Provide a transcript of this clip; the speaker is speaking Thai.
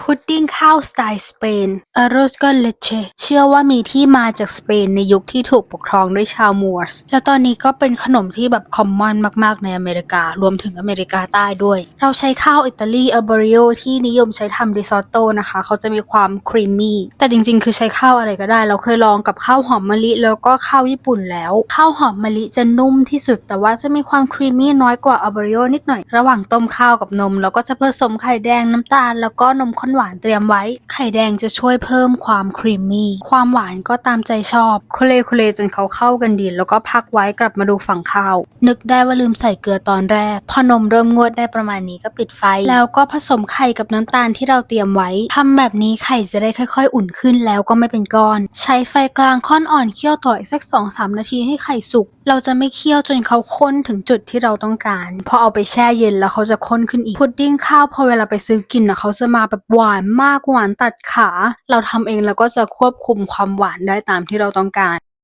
พุดดิ้งข้าวสไตล์สเปน Arroz con leche เชื่อว่ามีที่มาจากสเปนในยุคที่ถูกปกครองด้วยชาวมัวร์ส และตอนนี้ก็เป็นขนมที่แบบคอมมอนมาก ๆ ในอเมริกา รวมถึงอเมริกาใต้ด้วย เราใช้ข้าวอิตาลีอัลเบริโอที่นิยมใช้ทำริซอตโต้นะคะ เขาจะมีความครีมมี่แต่จริง ๆ คือใช้ข้าวอะไรก็ได้ เราเคยลองกับข้าวหอมมะลิ แล้วก็ข้าวญี่ปุ่นแล้ว ข้าวหอมมะลิจะนุ่มที่สุด แต่ว่าจะมีความครีมมี่น้อยกว่าอัลเบริโอนิดหน่อย ระหว่างต้มข้าวกับนมเราก็จะผสมไข่แดงน้ำตาลแล้วก็นมข้นหวานเตรียมไว้ ไข่แดงจะช่วยเพิ่มความครีมมี่ความหวานก็ตามใจชอบโคเลโคเลจนเขาเข้ากันดีแล้วก็พักไว้กลับมาดูฝั่งข้าว นึกได้ว่าลืมใส่เกลือตอนแรก พอนมเริ่มงวดได้ประมาณนี้ก็ปิดไฟ แล้วก็ผสมไข่กับน้ำตาลที่เราเตรียมไว้ ทำแบบนี้ไข่จะได้ค่อย ๆ อุ่นขึ้นแล้วก็ไม่เป็นก้อน ใช้ไฟกลางค่อนอ่อนเคี่ยวต่ออีกสักสองสามนาทีให้ไข่สุก เราจะไม่เคี่ยวจนเขาข้นถึงจุดที่เราต้องการ พอเอาไปแช่เย็นแล้วเขาจะข้นขึ้นอีก พุดดิ้งข้าวพอเวลาไปซื้อกินนะเขาจะมาแบบหวานมากหวานตัดขา เราทำเองแล้วก็จะควบคุมความหวานได้ตามที่เราต้องการ